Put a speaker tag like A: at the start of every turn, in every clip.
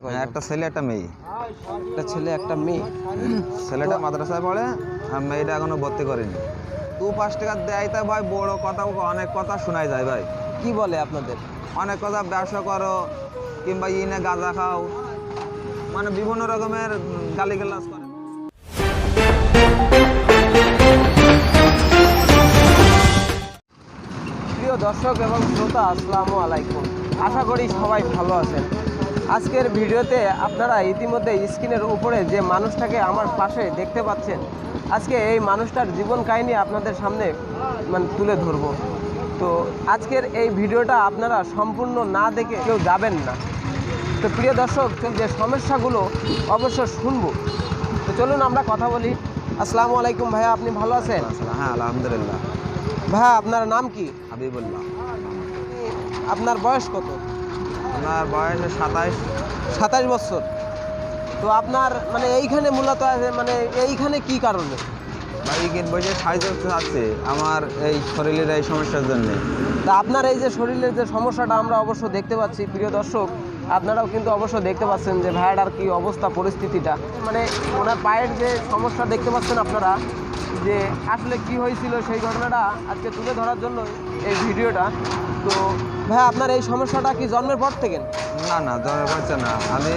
A: হ্যাঁ, একটা ছেলে একটা মেয়ে।
B: একটা ছেলে একটা মেয়ে।
A: ছেলেটা মাদ্রাসায় পড়ে আর মেয়েটা এখনও ভর্তি করেনি। দু পাঁচ টাকা দেয় তা ভাই বড় কথা অনেক কথা শোনাই যায় ভাই।
B: কি বলে আপনাদের?
A: অনেক কথা ব্যবসা করো কিংবা ইনে গাঁজা খাও। মানে বিভিন্ন রকমের গালি গালাজ করে।
B: প্রিয় দর্শক এবং শ্রোতা আসসালামু আলাইকুম। আশা করি সবাই ভালো আছেন। আজকের ভিডিওতে আপনারা ইতিমধ্যে স্ক্রিনের উপরে যে মানুষটাকে আমার পাশে দেখতে পাচ্ছেন আজকে এই মানুষটার জীবন কাহিনী আপনাদের সামনে মানে তুলে ধরব। তো আজকের এই ভিডিওটা আপনারা সম্পূর্ণ না দেখে কেউ যাবেন না। তো প্রিয় দর্শক যে সমস্যাগুলো অবশ্য শুনব। তো চলুন আমরা কথা বলি। আসসালামু আলাইকুম ভাইয়া আপনি ভালো আছেন?
A: হ্যাঁ আলহামদুলিল্লাহ।
B: ভাইয়া আপনার নাম কি?
A: হাবিবুল্লাহ।
B: আপনার বয়স কত?
A: আমার বয়স সাতাইশ।
B: সাতাশ বছর। তো আপনার মানে এইখানে মূলত আছে মানে এইখানে কি কারণে?
A: গেট বসে সাহায্য আছে আমার এই শরীরের এই সমস্যার জন্য।
B: তা আপনার এই যে শরীরের যে সমস্যাটা আমরা অবশ্য দেখতে পাচ্ছি প্রিয় দর্শক আপনারাও কিন্তু অবশ্য দেখতে পাচ্ছেন যে ভাইয়াটার কি অবস্থা পরিস্থিতিটা। মানে ওনার পায়ের যে সমস্যা দেখতে পাচ্ছেন আপনারা যে আসলে কি হয়েছিল সেই ঘটনাটা আজকে তুলে ধরার জন্য এই ভিডিওটা। তো ভাই আপনার এই সমস্যাটা কি জন্মের পর থেকে?
A: না না জ্বরের বাচ্চা না। আমি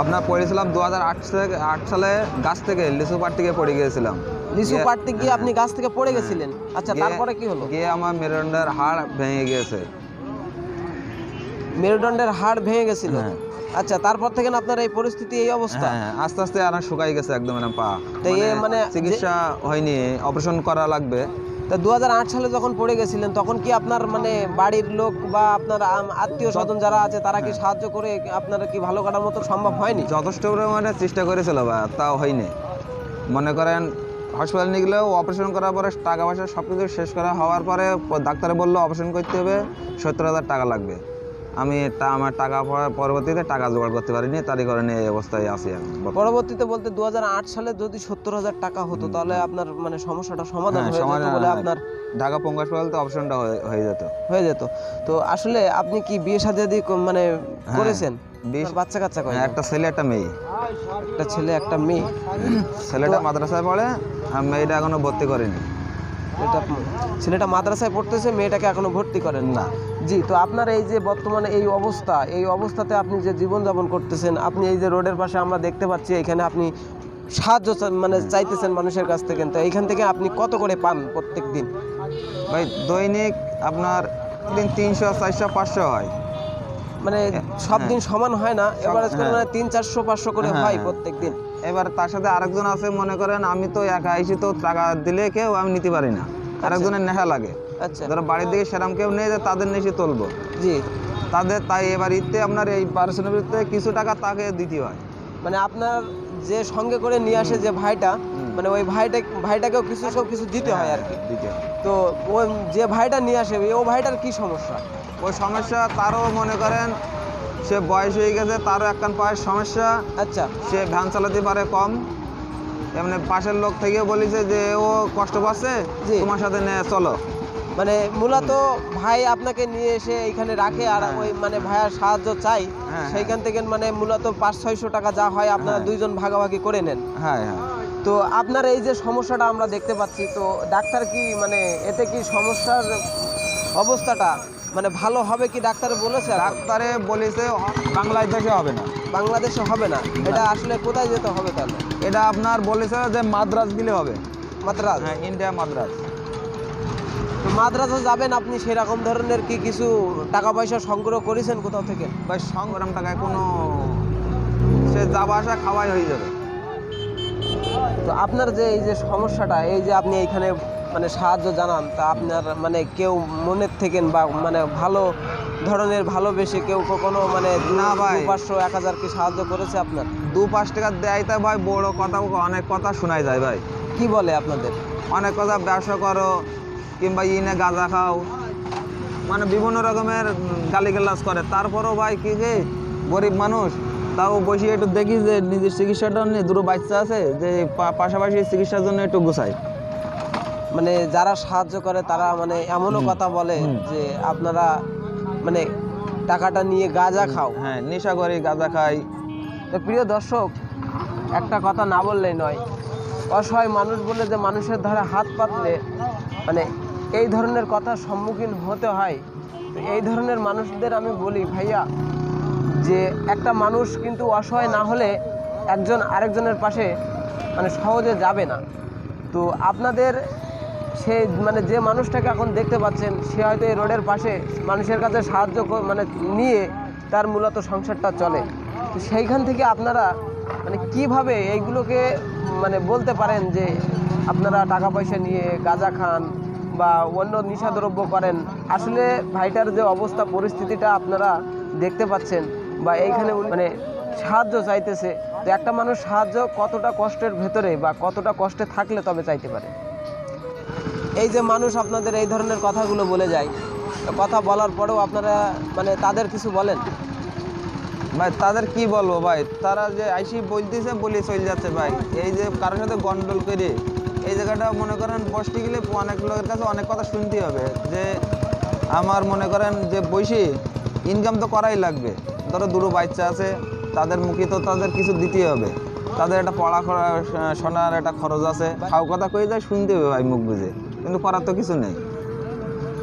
A: আপনার পড়েছিলাম দু হাজার আট থেকে আট সালে গাছ থেকে লিচু পাট থেকে পড়ে গিয়েছিলাম।
B: লিচু পাড়তে গিয়ে আপনি গাছ থেকে পড়ে গেছিলেন? আচ্ছা তারপরে কি হলো?
A: গিয়ে আমার মেরুদণ্ডের হাড় ভেঙে গিয়েছে।
B: মেরুদণ্ডের হাড় ভেঙে গেছিল?
A: হ্যাঁ।
B: আচ্ছা তারপর থেকে না আপনার এই পরিস্থিতি এই অবস্থা?
A: হ্যাঁ আস্তে আস্তে আর শুকাই গেছে একদম এরকম পা।
B: তো এ মানে
A: চিকিৎসা হয়নি অপারেশন করা লাগবে।
B: তা দু হাজার আট সালে যখন পড়ে গেছিলেন তখন কি আপনার মানে বাড়ির লোক বা আপনার আত্মীয় স্বজন যারা আছে তারা কি সাহায্য করে আপনার কি ভালো কাটার মতো সম্ভব হয়নি?
A: যথেষ্ট পরিমাণে চেষ্টা করেছিল বা তাও হয়নি। মনে করেন হসপিটাল নিয়ে গেলেও অপারেশন করার পরে টাকা পয়সা সব কিছু শেষ করা হওয়ার পরে ডাক্তারে বলল অপারেশন করতে হবে সত্তর হাজার টাকা লাগবে। আমি তা- আমার টাকা পর- পরবর্তীতে টাকা জোগাড় করতে পারিনি তারই কারণে এই অবস্থায় আছি আমি
B: পরবর্তীতে বলতে দু হাজার আট সালে যদি সত্তর হাজার টাকা হতো তাহলে আপনার মানে সমস্যাটা সমাধান
A: হ্যাঁ,
B: হয়ে যেত বলে আপনার
A: ঢাকা পঙ্গু হাসপাতালতে অপারেশনটা হয়ে- হয়ে যেত।
B: হয়ে যেত। তো আসলে আপনি কি বিয়ে শাদী মানে করেছেন?
A: বিয়ে-
B: বাচ্চা কাচ্চা কয়
A: হ্যাঁ, একটা ছেলে একটা মেয়ে।
B: একটা ছেলে একটা মেয়ে।
A: ছেলেটা মাদ্রাসায় পড়ে আর মেয়েটা এখনও ভর্তি করেনি।
B: এটা ছেলেটা মাদ্রাসায় পড়তেছে মেয়েটাকে এখনও ভর্তি করেন না। জি তো আপনার এই যে বর্তমানে এই অবস্থা এই অবস্থাতে আপনি যে জীবনযাপন করতেছেন আপনি এই যে রোডের পাশে আমরা দেখতে পাচ্ছি এখানে আপনি সাহায্য মানে চাইতেছেন মানুষের কাছ থেকে। তো এইখান থেকে আপনি কত করে পান প্রত্যেক দিন
A: ভাই দৈনিক আপনার দিন তিনশো চারশো পাঁচশো হয়।
B: মানে সব দিন সমান হয় না। এবার
A: হ্যাঁ।
B: মানে তিন চারশো পাঁচশো করে
A: হ্যাঁ,
B: হয়
A: হ্যাঁ।
B: প্রত্যেক দিন
A: এবার তার সাথে আরেকজন আছে মনে করেন আমি তো একা আইসি তো টাকা দিলে কেউ আমি নিতে পারি না। আরেকজনের নেশা লাগে।
B: আচ্ছা।
A: ধরো বাড়ির দিকে সেরাম কেউ নেই যে তাদের নেশে তুলবো
B: জি।
A: তাদের তাই এবার ঈদতে আপনার এই ভিত্তিতে কিছু টাকা তাকে দিতে হয়।
B: মানে আপনার যে সঙ্গে করে নিয়ে আসে যে ভাইটা মানে ওই ভাইটা ভাইটাকেও কিছু সব কিছু দিতে হয় আর কি।
A: দিতে হয়।
B: তো ওই যে ভাইটা নিয়ে আসে ও ভাইটার কি সমস্যা?
A: ওই সমস্যা তারও মনে করেন সে বয়স হয়ে গেছে তারও একখান পায়ের সমস্যা।
B: আচ্ছা।
A: সে ভ্যান চালাতে পারে কম। এমনি পাশের লোক থেকে বলেছে যে ও কষ্ট পাচ্ছে। তোমার সাথে চলো।
B: মানে মূলত ভাই আপনাকে নিয়ে এসে এখানে রাখে আর
A: হ্যাঁ।
B: ওই মানে ভাইয়ার সাহায্য চাই।
A: হ্যাঁ,
B: সেইখান থেকে মানে মূলত পাঁচ ছয়শো টাকা যা হয় আপনারা
A: হ্যাঁ।
B: দুইজন ভাগাভাগি করে নেন।
A: হ্যাঁ হ্যাঁ।
B: তো আপনার এই যে সমস্যাটা আমরা দেখতে পাচ্ছি তো ডাক্তার কি মানে এতে কি সমস্যার অবস্থাটা মানে ভালো হবে কি ডাক্তার বলেছে?
A: ডাক্তারে বলেছে বাংলাদেশে হবে না।
B: বাংলাদেশে হবে না? এটা আসলে কোথায় যেতে হবে তাহলে?
A: এটা আপনার বলেছে যে মাদ্রাজ দিলে হবে।
B: মাদ্রাজ?
A: হ্যাঁ ইন্ডিয়া মাদ্রাজ।
B: তো মাদ্রাসে যাবেন আপনি সেরকম ধরনের কি কিছু টাকা পয়সা সংগ্রহ করেছেন কোথাও থেকে?
A: বা সংগ্রাম টাকায় কোনো সে যাওয়া আসা খাওয়াই হয়ে যাবে।
B: তো আপনার যে এই যে সমস্যাটা এই যে আপনি এইখানে মানে সাহায্য জানান তা আপনার মানে কেউ মনের থেকেন বা মানে ভালো ধরনের ভালোবেসে কেউ কখনো মানে
A: না ভাই।
B: পাঁচশো এক হাজার কি সাহায্য করেছে আপনার?
A: দু পাঁচ টাকা দেয় তাই ভাই বড় কথা অনেক কথা শোনাই যায় ভাই।
B: কি বলে আপনাদের?
A: অনেক কথা ব্যবসা করো কিংবা ইনে গাঁজা খাও মানে বিভিন্ন রকমের গালি গালাজ করে। তারপরও ভাই কি যে গরিব মানুষ তাও বসে একটু দেখি যে নিজের চিকিৎসাটা নিয়ে দুটো বাচ্চা আছে যে পাশাপাশি চিকিৎসার জন্য একটু গুছাই
B: মানে যারা সাহায্য করে তারা মানে এমনও কথা বলে যে আপনারা মানে টাকাটা নিয়ে গাঁজা খাও।
A: হ্যাঁ নেশা করে গাঁজা খাই।
B: তো প্রিয় দর্শক একটা কথা না বললেই নয়। অসহায় মানুষ বলে যে মানুষের ধারে হাত পাতলে মানে এই ধরনের কথার সম্মুখীন হতে হয়। তো এই ধরনের মানুষদের আমি বলি ভাইয়া যে একটা মানুষ কিন্তু অসহায় না হলে একজন আরেকজনের পাশে মানে সহজে যাবে না। তো আপনাদের সে মানে যে মানুষটাকে এখন দেখতে পাচ্ছেন, সে হয়তো এই রোডের পাশে মানুষের কাছে সাহায্য মানে নিয়ে তার মূলত সংসারটা চলে। তো সেইখান থেকে আপনারা মানে কীভাবে এইগুলোকে মানে বলতে পারেন যে আপনারা টাকা পয়সা নিয়ে গাঁজা খান বা অন্য নিশাদ্রব্য করেন? আসলে ভাইটার যে অবস্থা, পরিস্থিতিটা আপনারা দেখতে পাচ্ছেন বা এইখানে মানে সাহায্য চাইতেছে। তো একটা মানুষ সাহায্য কতটা কষ্টের ভেতরে বা কতটা কষ্টে থাকলে তবে চাইতে পারে? এই যে মানুষ আপনাদের এই ধরনের কথাগুলো বলে যায় কথা বলার পরেও আপনারা মানে তাদের কিছু বলেন?
A: ভাই তাদের কি বলব ভাই? তারা যে আইসি বলতেছে বলে চলে যাচ্ছে ভাই। এই যে কারোর সাথে গন্ডল করে এই জায়গাটা মনে করেন বসতে গেলে অনেক লোকের কাছে অনেক কথা শুনতে হবে। যে আমার মনে করেন যে বসি ইনকাম তো করাই লাগবে। ধরো দুটো বাচ্চা আছে তাদের মুখে তো তাদের কিছু দিতেই হবে। তাদের একটা পড়া করা শোনার একটা খরচ আছে। খাও কথা কয়ে যায় শুনতে হবে ভাই মুখ বুঝে। কিন্তু করার তো কিছু নেই।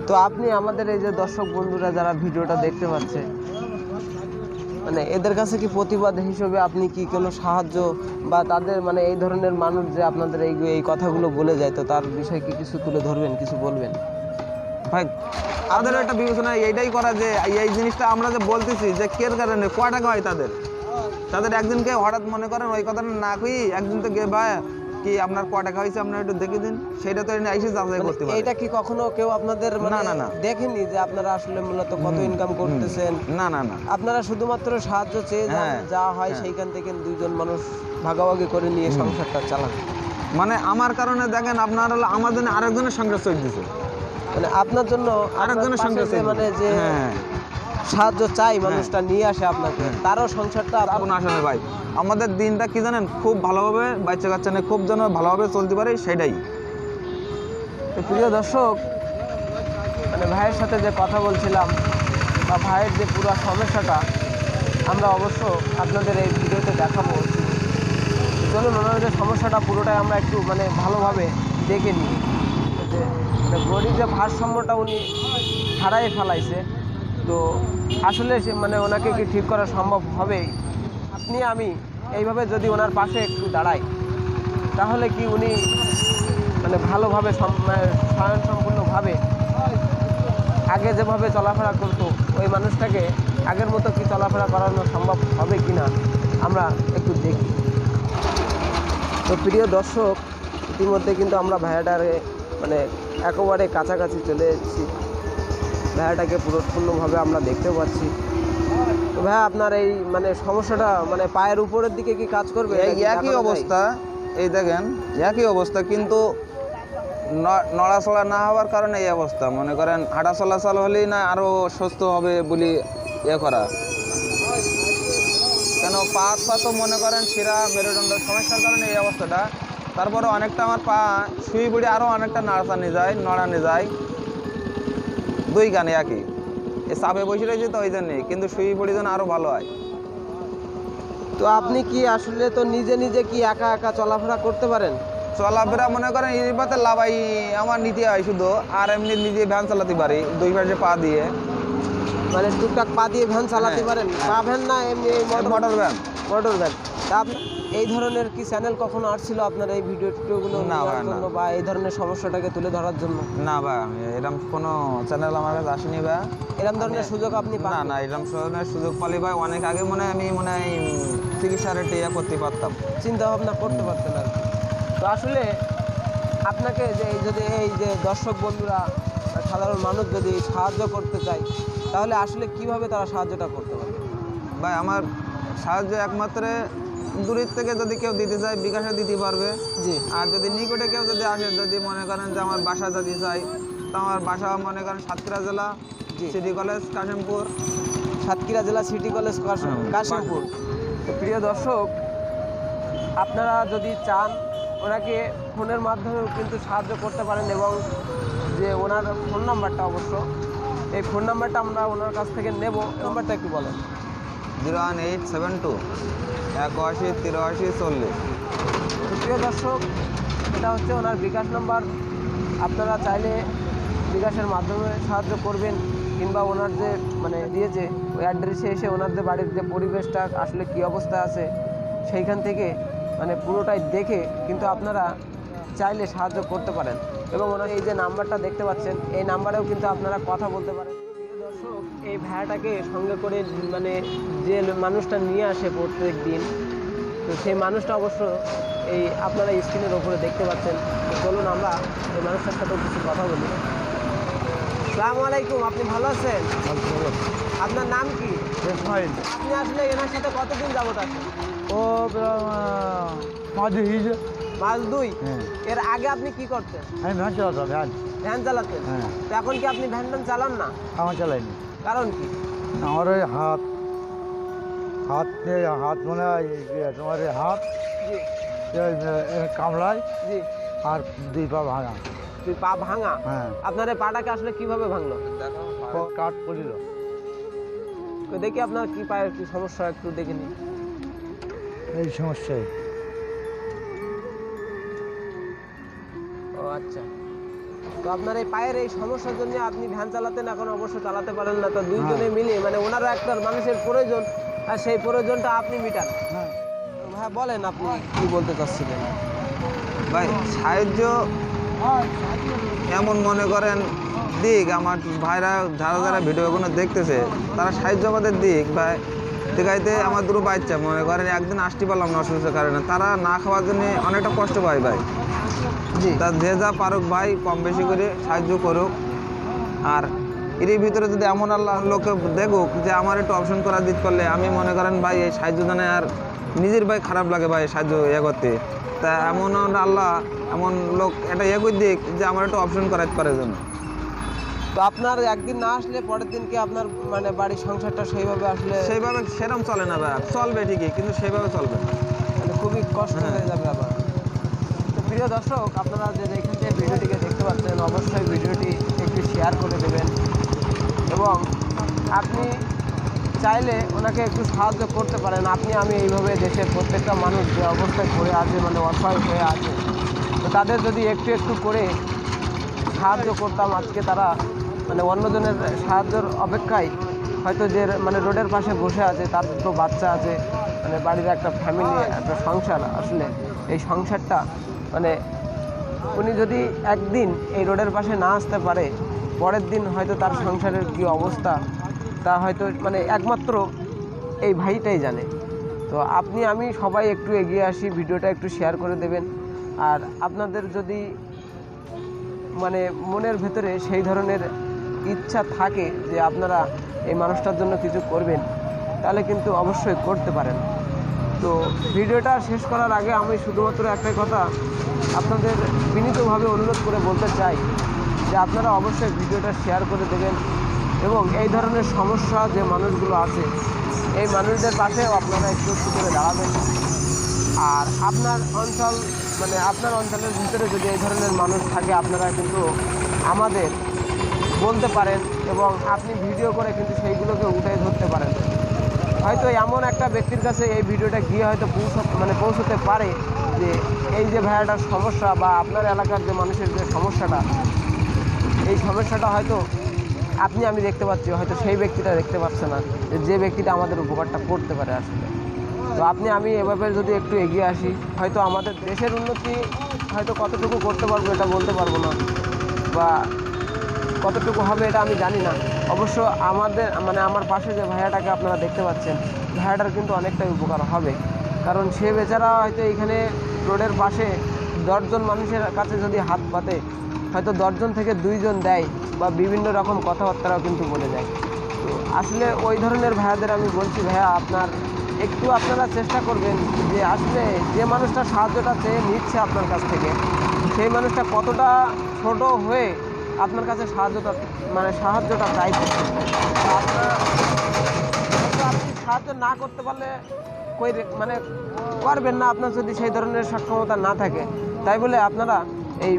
B: তো আপনি আমাদের এই যে দর্শক বন্ধুরা যারা ভিডিওটা দেখতে পাচ্ছে মানে এদের কাছে কি প্রতিবাদ হিসেবে আপনি কি কোনো সাহায্য বা তাদের মানে এই ধরনের মানুষ যে আপনাদের এই এই কথাগুলো বলে যায়, তো তার বিষয়ে কি কিছু তুলে ধরবেন, কিছু বলবেন?
A: ভাই তাদের একটা বিবেচনা এইটাই করা যে এই জিনিসটা আমরা যে বলতেছি যে কের কারণে ক টাকা হয় তাদের? তাদের একদিনকে হঠাৎ মনে করেন ওই কথাটা না কই একদিন তো গে ভাই কি আপনার ক টাকা হয়েছে আপনার একটু দেখে দিন? সেটা তো এনে আইসে যাচাই করতে পারে।
B: এইটা কি কখনো কেউ আপনাদের মানে
A: না, না, না।
B: দেখেনি যে আপনারা আসলে মূলত কত ইনকাম করতেছেন?
A: না না না।
B: আপনারা শুধুমাত্র সাহায্য চেয়ে যান
A: হ্যাঁ,
B: যা হয়
A: হ্যাঁ।
B: সেইখান থেকে দুইজন মানুষ ভাগাভাগি করে নিয়ে সংসারটা চালান।
A: মানে আমার কারণে দেখেন আপনার হলো আমার জন্য আরেকজনের সংসার চলতেছে।
B: মানে আপনার জন্য
A: আরেকজনের সংসার
B: মানে যে
A: হ্যাঁ।
B: সাহায্য চাই মানুষটা নিয়ে আসে আপনাকে। তারও সংসারটা
A: আর কোনো আশা নেই ভাই। আমাদের দিনটা কি জানেন? খুব ভালোভাবে বাচ্চা কাচ্চা নিয়ে খুব যেন ভালোভাবে চলতে পারে সেটাই।
B: প্রিয় দর্শক মানে ভাইয়ের সাথে যে কথা বলছিলাম বা ভাইয়ের যে পুরো সমস্যাটা আমরা অবশ্য আপনাদের এই ভিডিওতে দেখাবো। চলুন ওনার যে সমস্যাটা পুরোটাই আমরা একটু মানে ভালোভাবে দেখে নিই। যে মানে বডির যে ভারসাম্যটা উনি হারাই ফেলাইছে। তো আসলে মানে ওনাকে কি ঠিক করা সম্ভব হবে আপনি, আমি এইভাবে যদি ওনার পাশে একটু দাঁড়াই, তাহলে কি উনি মানে ভালোভাবে মানে স্বয়ংসম্পূর্ণভাবে আগে যেভাবে চলাফেরা করতো, ওই মানুষটাকে আগের মতো কি চলাফেরা করানো সম্ভব হবে কি না, আমরা একটু দেখি। তো প্রিয় দর্শক, ইতিমধ্যে কিন্তু আমরা ভাইয়াটারে মানে একেবারে কাছাকাছি চলে এসেছি। ভাইয়াটাকে পুরোপূর্ণভাবে আমরা দেখতে পাচ্ছি। তো ভাইয়া আপনার এই মানে সমস্যাটা মানে পায়ের উপরের দিকে কি কাজ করবে?
A: এই একই অবস্থা এই দেখেন একই অবস্থা কিন্তু ন- নড়াচড়া না হওয়ার কারণে এই অবস্থা। মনে করেন হাঁটা চলাচল হলেই না আরও সুস্থ হবে বলি ইয়ে করা। কেন পা পা তো মনে করেন শিরা মেরুদণ্ড সমস্যার কারণে এই অবস্থাটা। তারপরে অনেকটা আমার পা শুই বুড়ি আরও অনেকটা নাড়াচানি যায় নড়ানি যায়। দুই গানে একই। এ চাপে বসে রয়েছে তো ওই জন্যই কিন্তু শুই বুড়ি যেন আরও ভালো হয়।
B: তো আপনি কি আসলে তো নিজে নিজে কি একা একা চলাফেরা করতে পারেন?
A: চলাফেরা মনে করেন এই পথে লাভাই আমার নিতে হয় শুধু আর এমনি নিজে ভ্যান চালাতে পারি দুই পাশে পা দিয়ে।
B: মানে টুকটাক পা দিয়ে ভ্যান চালাতে
A: হ্যাঁ,
B: পারেন? পা ভ্যান না এমনি মোটর
A: ভ্যান
B: মোটর ভ্যান আপনি এই ধরনের কি চ্যানেল কখনো আসছিল আপনার এই ভিডিও টিডিওগুলো
A: না,
B: নেওয়ার
A: ভাই,
B: জন্য বা এই ধরনের সমস্যাটাকে তুলে ধরার জন্য?
A: না ভাই আমি এরকম কোনো চ্যানেল আমার কাছে আসেনি ভাই।
B: এরকম ধরনের সুযোগ আপনি পান
A: না না এরকম ধরনের সুযোগ পালি ভাই অনেক আগে মনে হয় আমি মনে হয় চিকিৎসার একটা ইয়ে করতে পারতাম।
B: চিন্তা ভাবনা করতে পারতেন আর তো আসলে আপনাকে যে এই যদি এই যে দর্শক বন্ধুরা সাধারণ মানুষ যদি সাহায্য করতে চায় তাহলে আসলে কীভাবে তারা সাহায্যটা করতে পারবে?
A: ভাই আমার সাহায্য একমাত্র দূরের থেকে যদি কেউ দিতে চায় বিকাশে দিতে পারবে।
B: জি।
A: আর যদি নিকটে কেউ যদি আসে যদি মনে করেন যে আমার বাসা যদি চাই তো আমার বাসা মনে করেন সাতক্ষীরা জেলা। City college Kashimpur.
B: সাতক্ষীরা জেলা সিটি কলেজ
A: হুম,
B: কাশিমপুর। প্রিয় দর্শক আপনারা যদি চান ওনাকে ফোনের মাধ্যমেও কিন্তু সাহায্য করতে পারেন এবং যে ওনার ফোন নাম্বারটা অবশ্য এই ফোন নাম্বারটা আমরা ওনার কাছ থেকে নেব। নাম্বারটা একটু বলেন।
A: Zero one eight seven two. একাশি তিরাশি চল্লিশ।
B: প্রিয় দর্শক, এটা হচ্ছে ওনার বিকাশ নাম্বার। আপনারা চাইলে বিকাশের মাধ্যমে সাহায্য করবেন কিংবা ওনার যে মানে দিয়েছে, ওই অ্যাড্রেসে এসে ওনার যে বাড়ির যে পরিবেশটা, আসলে কী অবস্থা আছে, সেইখান থেকে মানে পুরোটাই দেখে কিন্তু আপনারা চাইলে সাহায্য করতে পারেন। এবং ওনার এই যে নাম্বারটা দেখতে পাচ্ছেন, এই নাম্বারেও কিন্তু আপনারা কথা বলতে পারেন। দর্শক এই ভাড়াটাকে সঙ্গে করে মানে যে মানুষটা নিয়ে আসে প্রত্যেক দিন তো সেই মানুষটা অবশ্য এই আপনারা স্ক্রিনের ওপরে দেখতে পাচ্ছেন। চলুন আমরা এই মানুষটার সাথে কিছু কথা বলি। সালামু আলাইকুম আপনি ভালো আছেন? আপনার নাম কি? আপনি আসলে এনার সাথে কতদিন যাবত আছেন?
C: ও হিজ
B: মাস দুই।
C: হ্যাঁ।
B: এর আগে আপনি কি করতেন?
C: আমি ভ্যান চালাতাম ভ্যান।
B: ভ্যান চালাতেন?
C: হ্যাঁ।
B: তো এখন কি আপনি ভ্যান ট্যান চালান না?
C: আমার চালাইনি
B: কারণ কি?
C: আমার ওই হাত হাত হাত মানে তোমার হাত কামড়ায়
B: জি।
C: আর দুই পা ভাঙা।
B: তুই পা ভাঙা?
C: হ্যাঁ।
B: আপনার এই পাটাকে আসলে কীভাবে ভাঙলো?
C: ক- কাঠ পড়িল।
B: দেখি আপনার কি পায়ের কি সমস্যা একটু দেখে নিন
C: এই সমস্যায়।
B: আচ্ছা। তো আপনার এই পায়ের এই সমস্যার জন্য আপনি ভ্যান চালাতেন এখন অবশ্য চালাতে পারেন না। তো দুইজনে মিলে মানে ওনারা একটা মানুষের প্রয়োজন আর সেই প্রয়োজনটা আপনি মিটান।
C: হ্যাঁ।
B: হ্যাঁ বলেন আপনি কি বলতে চাচ্ছিলেন?
A: ভাই সাহায্য এমন মনে করেন দিক আমার ভাইরা যারা যারা ভিডিওগুলো দেখতেছে তারা সাহায্য আমাদের দিক ভাই। দেখাইতে আমার দুটো বাচ্চা মনে করেন একদিন আসতে পারলাম না অসুস্থ কারণে তারা না খাওয়ার জন্য অনেকটা কষ্ট পায় ভাই। তা যে যা পারুক ভাই কম বেশি করে সাহায্য করুক। আর এর ভিতরে যদি এমন আল্লাহ লোকে দেখুক যে আমার একটু অপশন করা দিক করলে আমি মনে করেন ভাই এই সাহায্য জানে আর নিজের ভাই খারাপ লাগে ভাই সাহায্য ইয়ে করতে। তা এমন আল্লাহ এমন লোক এটা ইয়ে করে দিক যে আমার একটু অপশন করাতে পারে জন্য
B: তো আপনার একদিন না আসলে পরের দিন কি আপনার মানে বাড়ির সংসারটা সেইভাবে আসলে
A: সেইভাবে সেরম চলে না ভাই চলবে ঠিকই কিন্তু সেইভাবে চলবে না।
B: মানে খুবই কষ্ট হয়ে যাবে আবার। প্রিয় দর্শক, আপনারা যে এখান থেকে ভিডিওটিকে দেখতে পাচ্ছেন, অবশ্যই ভিডিওটি একটু শেয়ার করে দেবেন। এবং আপনি চাইলে ওনাকে একটু সাহায্য করতে পারেন। আপনি, আমি এইভাবে দেশের প্রত্যেকটা মানুষ যে অবস্থায় পড়ে আছে মানে অসহায় হয়ে আছে, তো তাদের যদি একটু একটু করে সাহায্য করতাম, আজকে তারা মানে অন্যজনের সাহায্যের অপেক্ষায় হয়তো যে মানে রোডের পাশে বসে আছে, তার দুটো বাচ্চা আছে মানে বাড়ির একটা ফ্যামিলি একটা সংসার আসলে, এই সংসারটা মানে উনি যদি একদিন এই রোডের পাশে না আসতে পারে, পরের দিন হয়তো তার সংসারের কি অবস্থা, তা হয়তো মানে একমাত্র এই ভাইটাই জানে। তো আপনি, আমি সবাই একটু এগিয়ে আসি, ভিডিওটা একটু শেয়ার করে দেবেন। আর আপনাদের যদি মানে মনের ভেতরে সেই ধরনের ইচ্ছা থাকে যে আপনারা এই মানুষটার জন্য কিছু করবেন, তাহলে কিন্তু অবশ্যই করতে পারেন। তো ভিডিওটা শেষ করার আগে আমি শুধুমাত্র একটাই কথা আপনাদের বিনীতভাবে অনুরোধ করে বলতে চাই যে আপনারা অবশ্যই ভিডিওটা শেয়ার করে দেবেন এবং এই ধরনের সমস্যা যে মানুষগুলো আছে, এই মানুষদের পাশেও আপনারা একটু একটু করে দাঁড়াবেন। আর আপনার অঞ্চল মানে আপনার অঞ্চলের ভিতরে যদি এই ধরনের মানুষ থাকে, আপনারা কিন্তু আমাদের বলতে পারেন এবং আপনি ভিডিও করে কিন্তু সেইগুলোকে উঠে ধরতে পারেন। হয়তো এমন একটা ব্যক্তির কাছে এই ভিডিওটা গিয়ে হয়তো পৌঁছ মানে পৌঁছতে পারে যে এই যে ভাইয়াটার সমস্যা বা আপনার এলাকার যে মানুষের যে সমস্যাটা, এই সমস্যাটা হয়তো আপনি, আমি দেখতে পাচ্ছি, হয়তো সেই ব্যক্তিটা দেখতে পাচ্ছে না, যে ব্যক্তিটা আমাদের উপকারটা করতে পারে আসলে। তো আপনি, আমি এভাবে যদি একটু এগিয়ে আসি, হয়তো আমাদের দেশের উন্নতি হয়তো কতটুকু করতে পারব এটা বলতে পারব না, বা কতটুকু হবে এটা আমি জানি না। অবশ্য আমাদের মানে আমার পাশে যে ভাইয়াটাকে আপনারা দেখতে পাচ্ছেন, ভাইয়াটার কিন্তু অনেকটাই উপকার হবে। কারণ সে বেচারা হয়তো এখানে রোডের পাশে দশজন মানুষের কাছে যদি হাত পাতে, হয়তো দশজন থেকে দুইজন দেয় বা বিভিন্ন রকম কথাবার্তাও কিন্তু বলে যায় তো আসলে ওই ধরনের ভাইয়াদের আমি বলছি, ভাইয়া আপনার একটু আপনারা চেষ্টা করবেন যে আসলে যে মানুষটা সাহায্যটা চেয়ে নিচ্ছে আপনার কাছ থেকে, সেই মানুষটা কতটা ছোট হয়ে আপনার কাছে সাহায্যটা মানে সাহায্যটা চাইছে তো আপনার আপনি সাহায্য না করতে পারলে মানে করবেন না আপনার যদি সেই ধরনের সক্ষমতা না থাকে। তাই বলে আপনারা এই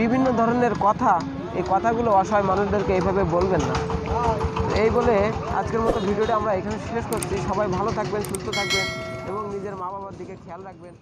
B: বিভিন্ন ধরনের কথা, এই কথাগুলো অসহায় মানুষদেরকে এইভাবে বলবেন না। এই বলে আজকের মতো ভিডিওটা আমরা এখানে শেষ করছি। সবাই ভালো থাকবেন, সুস্থ থাকবেন এবং নিজের মা বাবার দিকে খেয়াল রাখবেন।